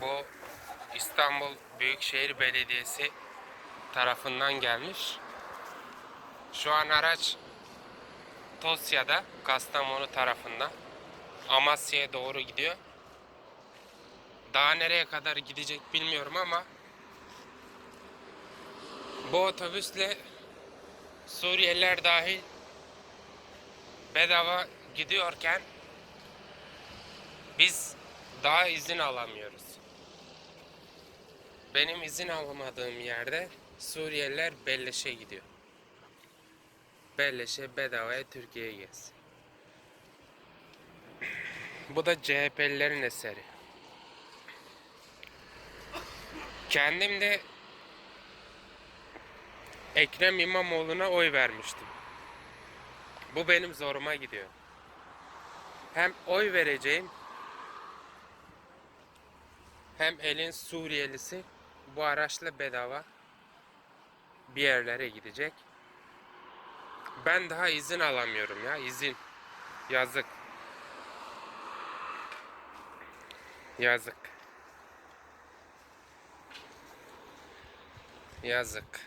Bu İstanbul Büyükşehir Belediyesi tarafından gelmiş. Şu an araç Tosya'da, Kastamonu tarafında. Amasya'ya doğru gidiyor. Daha nereye kadar gidecek bilmiyorum ama bu otobüsle Suriyeliler dahil bedava gidiyorken biz daha izin alamıyoruz. Benim izin alamadığım yerde Suriyeliler Belleş'e gidiyor. Belleş'e bedavaya Türkiye'ye gelsin. Bu da CHP'lilerin eseri. Kendim de Ekrem İmamoğlu'na oy vermiştim. Bu benim zoruma gidiyor. Hem oy vereceğim hem elin Suriyelisi bu araçla bedava bir yerlere gidecek. Ben daha izin alamıyorum ya izin. Yazık. Yazık. Yazık.